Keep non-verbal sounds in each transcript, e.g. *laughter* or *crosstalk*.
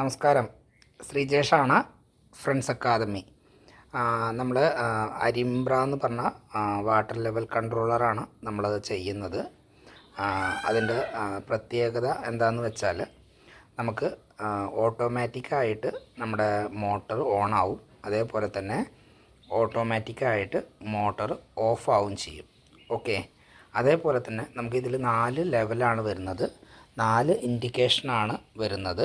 നമസ്കാരം. ശ്രീജേഷാണ് friends academy. നമ്മൾ അരിമ്പ്ര എന്ന് പറഞ്ഞ വാട്ടർ ലെവൽ കൺട്രോളറാണ് നമ്മളത് ചെയ്യുന്നത്. അതിന്റെ പ്രത്യേകത എന്താണെന്ന് വെച്ചാൽ നമുക്ക് ഓട്ടോമാറ്റിക്കായിട്ട് നമ്മുടെ മോട്ടർ ഓൺ ആവും അതേപോലെ തന്നെ ഓട്ടോമാറ്റിക്കായിട്ട് മോട്ടർ ഓഫ് ആവും ചെയ്യും. ഓക്കെ? അതേപോലെ തന്നെ നമുക്കിതിൽ നാല് ലെവലാണ് വരുന്നത്. നാല് ഇൻഡിക്കേഷനാണ് വരുന്നത്.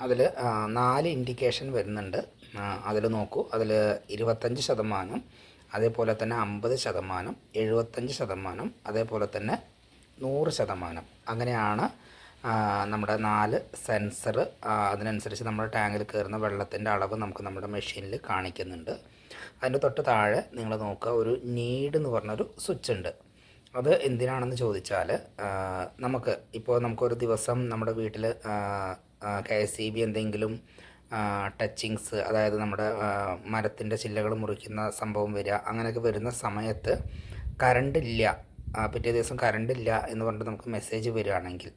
അതിൽ നാല് ഇൻഡിക്കേഷൻ വരുന്നുണ്ട്. അതിൽ നോക്കൂ. അതിൽ ഇരുപത്തഞ്ച് ശതമാനം അതേപോലെ തന്നെ അമ്പത് ശതമാനം എഴുപത്തഞ്ച് ശതമാനം അതേപോലെ തന്നെ നൂറ് ശതമാനം. അങ്ങനെയാണ് നമ്മുടെ നാല് സെൻസർ അതിനനുസരിച്ച് നമ്മുടെ ടാങ്കിൽ കയറുന്ന വെള്ളത്തിന്റെ അളവ് നമുക്ക് നമ്മുടെ മെഷീനിൽ കാണിക്കുന്നുണ്ട്. അതിന്റെ തൊട്ട് താഴെ നിങ്ങൾ നോക്കുക ഒരു നീഡ് എന്ന് പറഞ്ഞൊരു സ്വിച്ച് ഉണ്ട്. അത് എന്തിനാണെന്ന് ചോദിച്ചാൽ നമുക്ക് ഇപ്പോൾ നമുക്കൊരു ദിവസം നമ്മുടെ വീട്ടിൽ കെ എസ് ഇ ബി എന്തെങ്കിലും ടച്ചിങ്സ് അതായത് നമ്മുടെ മരത്തിന്റെ ചില്ലകൾ മുറിക്കുന്ന സംഭവം വരിക അങ്ങനെയൊക്കെ വരുന്ന സമയത്ത് കറണ്ട് ഇല്ല പിറ്റേ ദിവസം കറണ്ട് ഇല്ല എന്ന് പറഞ്ഞിട്ട് നമുക്ക് മെസ്സേജ് വരികയാണെങ്കിൽ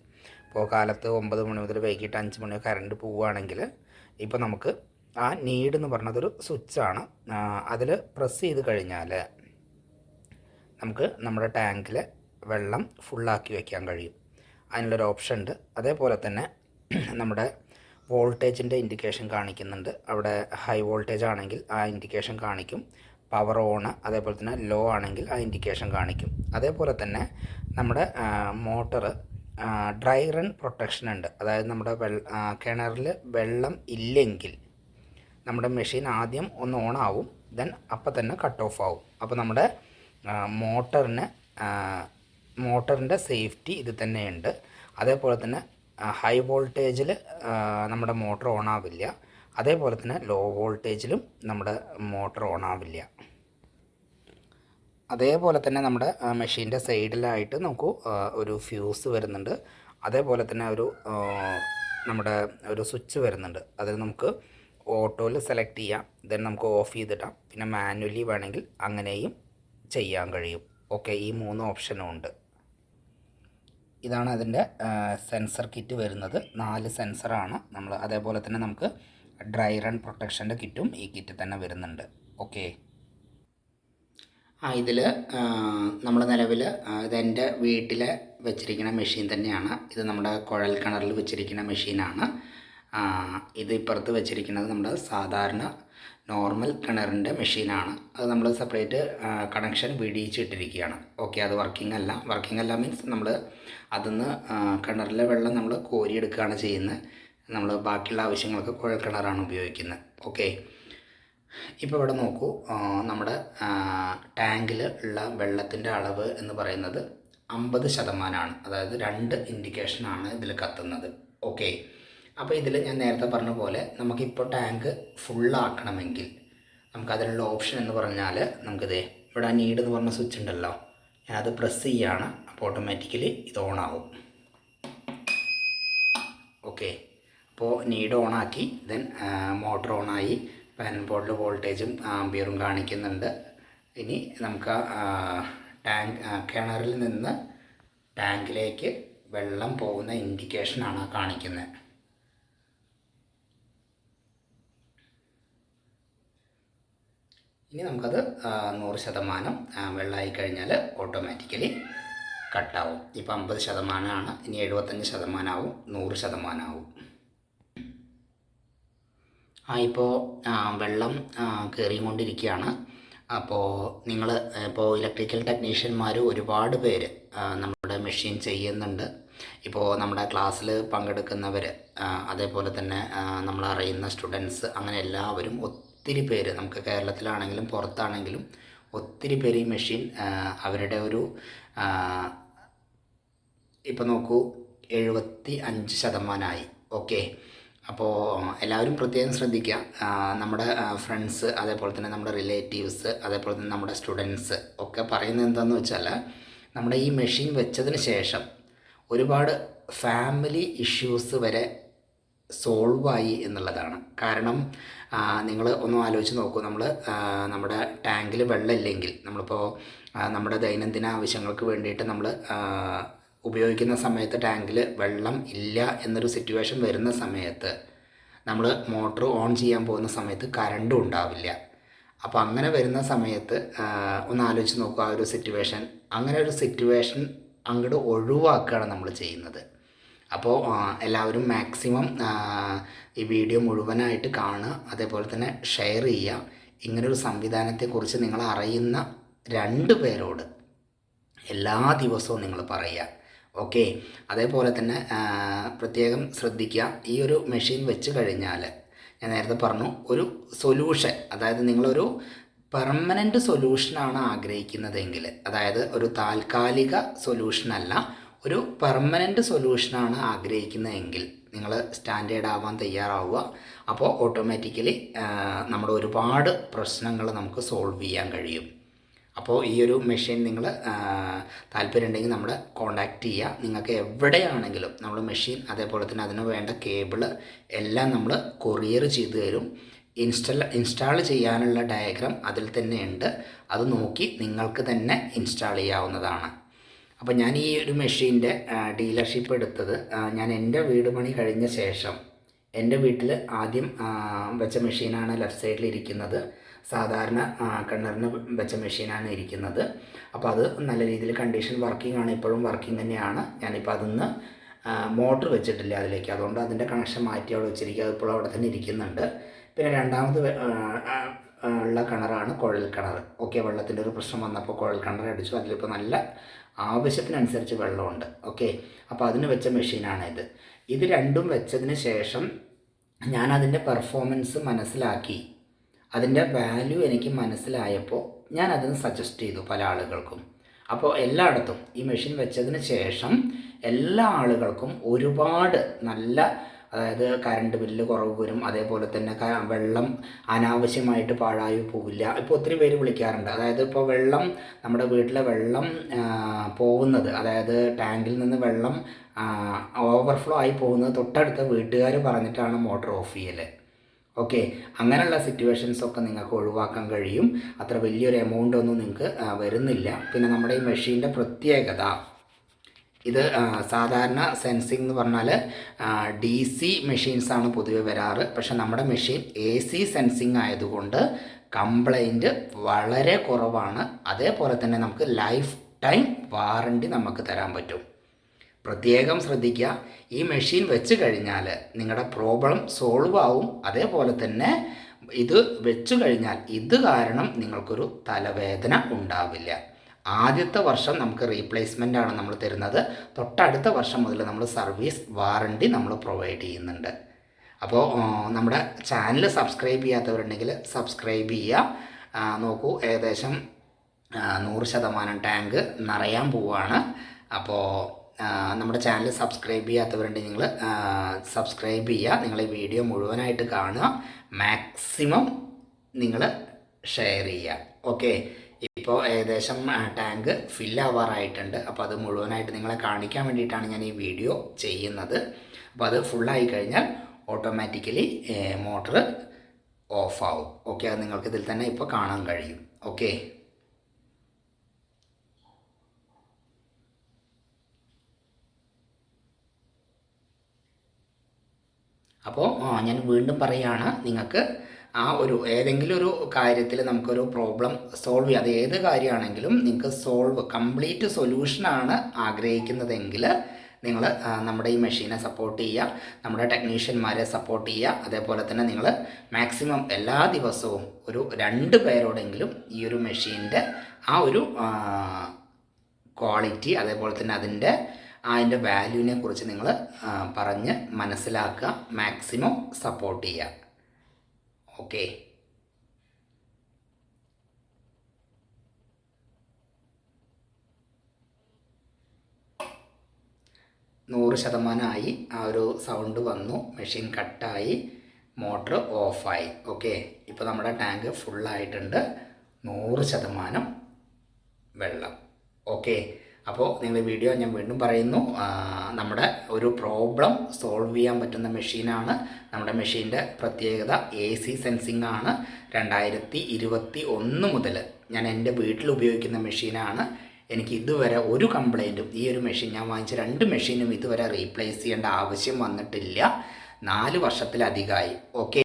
ഇപ്പോൾ കാലത്ത് ഒമ്പത് മണി മുതൽ വൈകിട്ട് അഞ്ച് മണി കറണ്ട് പോവുകയാണെങ്കിൽ ഇപ്പോൾ നമുക്ക് ആ നീഡ് എന്ന് പറഞ്ഞതൊരു സ്വിച്ചാണ് അതിൽ പ്രസ് ചെയ്ത് കഴിഞ്ഞാൽ നമുക്ക് നമ്മുടെ ടാങ്കിൽ വെള്ളം ഫുള്ളാക്കി വയ്ക്കാൻ കഴിയും. അതിനുള്ളൊരു ഓപ്ഷൻ ഉണ്ട് അതേപോലെ തന്നെ *clears throat* നമ്മുടെ വോൾട്ടേജിന്റെ ഇൻഡിക്കേഷൻ കാണിക്കുന്നുണ്ട്. അവിടെ ഹൈ വോൾട്ടേജ് ആണെങ്കിൽ ആ ഇൻഡിക്കേഷൻ കാണിക്കും. പവർ ഓൺ അതേപോലെ തന്നെ ലോ ആണെങ്കിൽ ആ ഇൻഡിക്കേഷൻ കാണിക്കും. അതേപോലെ തന്നെ നമ്മുടെ മോട്ടർ ഡ്രൈ റൺ പ്രൊട്ടക്ഷൻ ഉണ്ട്. അതായത് നമ്മുടെ വെള്ള കിണറിൽ വെള്ളം ഇല്ലെങ്കിൽ നമ്മുടെ മെഷീൻ ആദ്യം ഒന്ന് ഓൺ ആവും ദെൻ അപ്പം തന്നെ കട്ട് ഓഫ് ആവും. അപ്പോൾ നമ്മുടെ മോട്ടറിന് മോട്ടറിന്റെ സേഫ്റ്റി ഇത് തന്നെയുണ്ട്. അതേപോലെ തന്നെ ഹൈ വോൾട്ടേജിൽ നമ്മുടെ മോട്ടർ ഓൺ ആവില്ല അതേപോലെ തന്നെ ലോ വോൾട്ടേജിലും നമ്മുടെ മോട്ടർ ഓൺ ആവില്ല അതേപോലെ തന്നെ നമ്മുടെ മെഷീന്റെ സൈഡിലായിട്ട് നമുക്ക് ഒരു ഫ്യൂസ് വരുന്നുണ്ട്. അതേപോലെ തന്നെ ഒരു നമ്മുടെ ഒരു സ്വിച്ച് വരുന്നുണ്ട്. അതിൽ നമുക്ക് ഓട്ടോയിൽ സെലക്ട് ചെയ്യാം. ദെൻ നമുക്ക് ഓഫ് ചെയ്തിടാം. പിന്നെ മാനുവലി വേണമെങ്കിൽ അങ്ങനെയും ചെയ്യാൻ കഴിയും. ഓക്കെ ഈ മൂന്ന് ഓപ്ഷനും ഉണ്ട് ഇതാണ് അതിന്റെ സെൻസർ കിറ്റ് വരുന്നത്. നാല് സെൻസറാണ്. നമ്മൾ അതേപോലെ തന്നെ നമുക്ക് ഡ്രൈ റൺ പ്രൊട്ടക്ഷന്റെ കിറ്റും ഈ കിറ്റ് തന്നെ വരുന്നുണ്ട്. ഓക്കെ. ആ ഇതിൽ നമ്മൾ നിലവിൽ ഇതെന്റെ വീട്ടിൽ വെച്ചിരിക്കുന്ന മെഷീൻ തന്നെയാണ്. ഇത് നമ്മുടെ കുഴൽ കിണറിൽ വെച്ചിരിക്കുന്ന മെഷീനാണ്. ഇത് ഇപ്പുറത്ത് വെച്ചിരിക്കുന്നത് നമ്മുടെ സാധാരണ നോർമൽ കിണറിന്റെ മെഷീനാണ്. അത് നമ്മൾ സെപ്പറേറ്റ് കണക്ഷൻ വിടിയിച്ചിട്ടിരിക്കുകയാണ്. ഓക്കെ അത് വർക്കിംഗ് അല്ല. വർക്കിംഗ് അല്ല മീൻസ് നമ്മൾ അതിന്ന് കിണറിലെ വെള്ളം നമ്മൾ കോരിയെടുക്കുകയാണ് ചെയ്യുന്നത്. നമ്മൾ ബാക്കിയുള്ള ആവശ്യങ്ങൾക്ക് കുഴൽ കിണറാണ് ഉപയോഗിക്കുന്നത്. ഓക്കെ. ഇപ്പോൾ ഇവിടെ നോക്കൂ നമ്മുടെ ടാങ്കിൽ ഉള്ള വെള്ളത്തിന്റെ അളവ് എന്ന് പറയുന്നത് അമ്പത് ശതമാനമാണ്. അതായത് രണ്ട് ഇൻഡിക്കേഷനാണ് ഇതിൽ കത്തുന്നത്. ഓക്കെ. അപ്പോൾ ഇതിൽ ഞാൻ നേരത്തെ പറഞ്ഞ പോലെ നമുക്കിപ്പോൾ ടാങ്ക് ഫുള്ളാക്കണമെങ്കിൽ നമുക്കതിനുള്ള ഓപ്ഷൻ എന്ന് പറഞ്ഞാൽ നമുക്കിത് ഇവിടെ നീഡ് എന്ന് പറഞ്ഞ സ്വിച്ച് ഉണ്ടല്ലോ. ഞാനത് പ്രസ് ചെയ്യുകയാണ് അപ്പോൾ ഓട്ടോമാറ്റിക്കലി ഇത് ഓണാവും ഓക്കെ അപ്പോൾ നീഡ് ഓണാക്കി ദെൻ മോട്ടർ ഓണായി പാനൽ ബോർഡിൽ വോൾട്ടേജും ആംബിയറും കാണിക്കുന്നുണ്ട്. ഇനി നമുക്ക് ടാങ്ക് കിണറിൽ നിന്ന് ടാങ്കിലേക്ക് വെള്ളം പോകുന്ന ഇൻഡിക്കേഷനാണ് കാണിക്കുന്നത് ഇനി നമുക്കത് നൂറ് ശതമാനം വെള്ളമായി കഴിഞ്ഞാൽ ഓട്ടോമാറ്റിക്കലി കട്ടാവും ഇപ്പം അമ്പത് ശതമാനമാണ് ഇനി എഴുപത്തഞ്ച് ശതമാനമാവും നൂറ് ശതമാനമാവും ആ ഇപ്പോൾ വെള്ളം കയറിക്കൊണ്ടിരിക്കുകയാണ് അപ്പോൾ നിങ്ങൾ ഇപ്പോൾ ഇലക്ട്രിക്കൽ ടെക്നീഷ്യന്മാർ ഒരുപാട് പേര് നമ്മുടെ മെഷീൻ ചെയ്യുന്നുണ്ട്. ഇപ്പോൾ നമ്മുടെ ക്ലാസ്സിൽ പങ്കെടുക്കുന്നവർ അതേപോലെ തന്നെ നമ്മളറിയുന്ന സ്റ്റുഡൻസ് അങ്ങനെ എല്ലാവരും ഒത്തിരി പേര് നമുക്ക് കേരളത്തിലാണെങ്കിലും പുറത്താണെങ്കിലും ഒത്തിരി പേര് ഈ മെഷീൻ അവരുടെ ഒരു ഇപ്പോൾ നോക്കൂ എഴുപത്തി അഞ്ച് ശതമാനമായി. ഓക്കെ? അപ്പോൾ എല്ലാവരും പ്രത്യേകം ശ്രദ്ധിക്കുക നമ്മുടെ ഫ്രണ്ട്സ് അതേപോലെ തന്നെ നമ്മുടെ റിലേറ്റീവ്സ് അതേപോലെ തന്നെ നമ്മുടെ സ്റ്റുഡൻസ് ഒക്കെ പറയുന്നത് എന്താണെന്ന് വെച്ചാൽ നമ്മുടെ ഈ മെഷീൻ വെച്ചതിന് ശേഷം ഒരുപാട് ഫാമിലി ഇഷ്യൂസ് വരെ സോൾവായി എന്നുള്ളതാണ്. കാരണം നിങ്ങൾ ഒന്ന് ആലോചിച്ച് നോക്കൂ. നമ്മൾ നമ്മുടെ ടാങ്കിൽ വെള്ളമില്ലെങ്കിൽ നമ്മളിപ്പോൾ നമ്മുടെ ദൈനംദിന ആവശ്യങ്ങൾക്ക് വേണ്ടിയിട്ട് നമ്മൾ ഉപയോഗിക്കുന്ന സമയത്ത് ടാങ്കിൽ വെള്ളം ഇല്ല എന്നൊരു സിറ്റുവേഷൻ വരുന്ന സമയത്ത് നമ്മൾ മോട്ടർ ഓൺ ചെയ്യാൻ പോകുന്ന സമയത്ത് കറണ്ടും ഉണ്ടാവില്ല. അപ്പോൾ അങ്ങനെ വരുന്ന സമയത്ത് ഒന്ന് ആലോചിച്ച് നോക്കുക ആ ഒരു സിറ്റുവേഷൻ അങ്ങനെ ഒരു സിറ്റുവേഷൻ അങ്ങോട്ട് ഒഴിവാക്കുകയാണ് നമ്മൾ ചെയ്യുന്നത്. അപ്പോൾ എല്ലാവരും മാക്സിമം ഈ വീഡിയോ മുഴുവനായിട്ട് കാണുക അതേപോലെ തന്നെ ഷെയർ ചെയ്യുക. ഇങ്ങനൊരു സംവിധാനത്തെക്കുറിച്ച് നിങ്ങൾ അറിയുന്ന രണ്ട് പേരോട് എല്ലാ ദിവസവും നിങ്ങൾ പറയുക. ഓക്കെ? അതേപോലെ തന്നെ പ്രത്യേകം ശ്രദ്ധിക്കുക. ഈ ഒരു മെഷീൻ വെച്ച് കഴിഞ്ഞാൽ ഞാൻ നേരത്തെ പറഞ്ഞു ഒരു സൊല്യൂഷൻ അതായത് നിങ്ങളൊരു പെർമനന്റ് സൊല്യൂഷനാണ് ആഗ്രഹിക്കുന്നതെങ്കിൽ അതായത് ഒരു താൽക്കാലിക സൊല്യൂഷനല്ല ഒരു പെർമനന്റ് സൊല്യൂഷനാണ് ആഗ്രഹിക്കുന്നതെങ്കിൽ നിങ്ങൾ സ്റ്റാൻഡേർഡ് ആവാൻ തയ്യാറാവുക. അപ്പോൾ ഓട്ടോമാറ്റിക്കലി നമ്മുടെ ഒരുപാട് പ്രശ്നങ്ങൾ നമുക്ക് സോൾവ് ചെയ്യാൻ കഴിയും. അപ്പോൾ ഈ ഒരു മെഷീൻ നിങ്ങൾ താല്പര്യമുണ്ടെങ്കിൽ നമ്മൾ കോണ്ടാക്ട് ചെയ്യുക. നിങ്ങൾക്ക് എവിടെയാണെങ്കിലും നമ്മൾ മെഷീൻ അതേപോലെ തന്നെ അതിന് വേണ്ട കേബിൾ എല്ലാം നമ്മൾ കൊറിയർ ചെയ്തു തരും. ഇൻസ്റ്റൽ ഇൻസ്റ്റാൾ ചെയ്യാനുള്ള ഡയഗ്രാം അതിൽ തന്നെ ഉണ്ട്. അത് നോക്കി നിങ്ങൾക്ക് തന്നെ ഇൻസ്റ്റാൾ ചെയ്യാവുന്നതാണ്. അപ്പോൾ ഞാൻ ഈ ഒരു മെഷീന്റെ ഡീലർഷിപ്പ് എടുത്തത് ഞാൻ എന്റെ വീട് പണി കഴിഞ്ഞ ശേഷം എന്റെ വീട്ടിൽ ആദ്യം വെച്ച മെഷീനാണ് ലെഫ്റ്റ് സൈഡിൽ ഇരിക്കുന്നത്. സാധാരണ കിണറിന് വെച്ച മെഷീനാണ് ഇരിക്കുന്നത്. അപ്പോൾ അത് നല്ല രീതിയിൽ കണ്ടീഷൻ വർക്കിംഗ് ആണ് ഇപ്പോഴും വർക്കിംഗ് തന്നെയാണ്. ഞാനിപ്പോൾ അതൊന്ന് മോട്ടർ വെച്ചിട്ടില്ല അതിലേക്ക്. അതുകൊണ്ട് അതിന്റെ കണക്ഷൻ മാറ്റി അവിടെ വെച്ചിരിക്കുക. അതിപ്പോൾ അവിടെ തന്നെ ഇരിക്കുന്നുണ്ട്. പിന്നെ രണ്ടാമത് ഉള്ള കിണറാണ് കുഴൽ കിണർ. ഓക്കെ വെള്ളത്തിന്റെ ഒരു പ്രശ്നം വന്നപ്പോൾ കുഴൽ കിണർ അടിച്ചു. അതിലിപ്പോൾ നല്ല ആവശ്യത്തിനനുസരിച്ച് വെള്ളമുണ്ട്. ഓക്കെ അപ്പോൾ അതിന് വെച്ച മെഷീനാണ് ഇത്. ഇത് രണ്ടും വെച്ചതിന് ശേഷം ഞാൻ അതിന്റെ പെർഫോമൻസ് മനസ്സിലാക്കി. അതിന്റെ വാല്യൂ എനിക്ക് മനസ്സിലായപ്പോൾ ഞാൻ അതിന് സജസ്റ്റ് ചെയ്തു പല ആളുകൾക്കും. അപ്പോൾ എല്ലായിടത്തും ഈ മെഷീൻ വെച്ചതിന് ശേഷം എല്ലാ ആളുകൾക്കും ഒരുപാട് നല്ല അതായത് കറണ്ട് ബില്ല് കുറവ് വരും. അതേപോലെ തന്നെ വെള്ളം അനാവശ്യമായിട്ട് പാഴായി പോവില്ല. ഇപ്പോൾ ഒത്തിരി പേര് വിളിക്കാറുണ്ട്. അതായത് ഇപ്പോൾ വെള്ളം നമ്മുടെ വീട്ടിലെ വെള്ളം പോകുന്നത് അതായത് ടാങ്കിൽ നിന്ന് വെള്ളം ഓവർഫ്ലോ ആയി പോകുന്നത് തൊട്ടടുത്ത വീട്ടുകാർ പറഞ്ഞിട്ടാണ് മോട്ടർ ഓഫ് ചെയ്യൽ ഓക്കെ അങ്ങനെയുള്ള സിറ്റുവേഷൻസൊക്കെ നിങ്ങൾക്ക് ഒഴിവാക്കാൻ കഴിയും. അത്ര വലിയൊരു എമൗണ്ട് ഒന്നും നിങ്ങൾക്ക് വരുന്നില്ല. പിന്നെ നമ്മുടെ ഈ മെഷീന്റെ പ്രത്യേകത ഇത് സാധാരണ സെൻസിങ് എന്ന് പറഞ്ഞാൽ ഡി സി മെഷീൻസാണ് പൊതുവെ വരാറ്. പക്ഷെ നമ്മുടെ മെഷീൻ എ സി സെൻസിങ് ആയതുകൊണ്ട് കംപ്ലൈന്റ് വളരെ കുറവാണ്. അതേപോലെ തന്നെ നമുക്ക് ലൈഫ് ടൈം വാറണ്ടി നമുക്ക് തരാൻ പറ്റും. പ്രത്യേകം ശ്രദ്ധിക്കുക ഈ മെഷീൻ വെച്ച് കഴിഞ്ഞാൽ നിങ്ങളുടെ പ്രോബ്ലം സോൾവ് ആവും. അതേപോലെ തന്നെ ഇത് വെച്ചു കഴിഞ്ഞാൽ ഇത് കാരണം നിങ്ങൾക്കൊരു തലവേദന ഉണ്ടാവില്ല. ആദ്യത്തെ വർഷം നമുക്ക് റീപ്ലേസ്മെന്റ് ആണ് നമ്മൾ തരുന്നത്. തൊട്ടടുത്ത വർഷം മുതൽ നമ്മൾ സർവീസ് വാറണ്ടി നമ്മൾ പ്രൊവൈഡ് ചെയ്യുന്നുണ്ട്. അപ്പോൾ നമ്മുടെ ചാനൽ സബ്സ്ക്രൈബ് ചെയ്യാത്തവരുണ്ടെങ്കിൽ സബ്സ്ക്രൈബ് ചെയ്യുക. നോക്കൂ ഏകദേശം നൂറ് ശതമാനം ടാങ്ക് നിറയാൻ പോവുകയാണ് അപ്പോൾ നമ്മുടെ ചാനൽ സബ്സ്ക്രൈബ് ചെയ്യാത്തവരുണ്ടെങ്കിൽ നിങ്ങൾ സബ്സ്ക്രൈബ് ചെയ്യുക. നിങ്ങൾ ഈ വീഡിയോ മുഴുവനായിട്ട് കാണുക. മാക്സിമം നിങ്ങൾ ഷെയർ ചെയ്യുക. ഓക്കെ ഇപ്പോൾ ഏകദേശം ടാങ്ക് ഫില്ലാവാറായിട്ടുണ്ട് അപ്പോൾ അത് മുഴുവനായിട്ട് നിങ്ങളെ കാണിക്കാൻ വേണ്ടിയിട്ടാണ് ഞാൻ ഈ വീഡിയോ ചെയ്യുന്നത്. അപ്പോൾ അത് ഫുള്ളായി കഴിഞ്ഞാൽ ഓട്ടോമാറ്റിക്കലി മോട്ടർ ഓഫാവും ഓക്കെ അത് നിങ്ങൾക്ക് ഇതിൽ തന്നെ ഇപ്പോൾ കാണാൻ കഴിയും. ഓക്കെ അപ്പോൾ ഞാൻ വീണ്ടും പറയുകയാണ് നിങ്ങൾക്ക് ആ ഒരു ഏതെങ്കിലും ഒരു കാര്യത്തിൽ നമുക്കൊരു പ്രോബ്ലം സോൾവ് ചെയ്യാം. അത് ഏത് കാര്യമാണെങ്കിലും നിങ്ങൾക്ക് സോൾവ് കംപ്ലീറ്റ് സൊല്യൂഷനാണ് ആഗ്രഹിക്കുന്നതെങ്കിൽ നിങ്ങൾ നമ്മുടെ ഈ മെഷീനെ സപ്പോർട്ട് ചെയ്യുക നമ്മുടെ ടെക്നീഷ്യന്മാരെ സപ്പോർട്ട് ചെയ്യുക. അതേപോലെ തന്നെ നിങ്ങൾ മാക്സിമം എല്ലാ ദിവസവും ഒരു രണ്ട് പേരോടെങ്കിലും ഈ ഒരു മെഷീന്റെ ആ ഒരു ക്വാളിറ്റി അതേപോലെ തന്നെ അതിന്റെ അതിന്റെ വാല്യൂവിനെ കുറിച്ച് നിങ്ങൾ പറഞ്ഞ് മനസ്സിലാക്കുക മാക്സിമം സപ്പോർട്ട് ചെയ്യുക. ഓക്കെ നൂറ് ശതമാനമായി ആ ഒരു സൗണ്ട് വന്നു മെഷീൻ കട്ടായി മോട്ടർ ഓഫായി ഓക്കെ ഇപ്പോൾ നമ്മുടെ ടാങ്ക് ഫുള്ളായിട്ടുണ്ട് നൂറ് ശതമാനം വെള്ളം. ഓക്കെ അപ്പോൾ നിങ്ങൾ വീഡിയോ ഞാൻ വീണ്ടും പറയുന്നു. നമ്മുടെ ഒരു പ്രോബ്ലം സോൾവ് ചെയ്യാൻ പറ്റുന്ന മെഷീനാണ് നമ്മുടെ മെഷീന്റെ പ്രത്യേകത എ സി സെൻസിങ് ആണ്. രണ്ടായിരത്തി ഇരുപത്തി ഒന്ന് മുതൽ ഞാൻ എന്റെ വീട്ടിൽ ഉപയോഗിക്കുന്ന മെഷീനാണ് എനിക്ക് ഇതുവരെ ഒരു കംപ്ലൈന്റും ഈ ഒരു മെഷീൻ ഞാൻ വാങ്ങിച്ച രണ്ട് മെഷീനും ഇതുവരെ റീപ്ലേസ് ചെയ്യേണ്ട ആവശ്യം വന്നിട്ടില്ല. നാല് വർഷത്തിലധികമായി. ഓക്കെ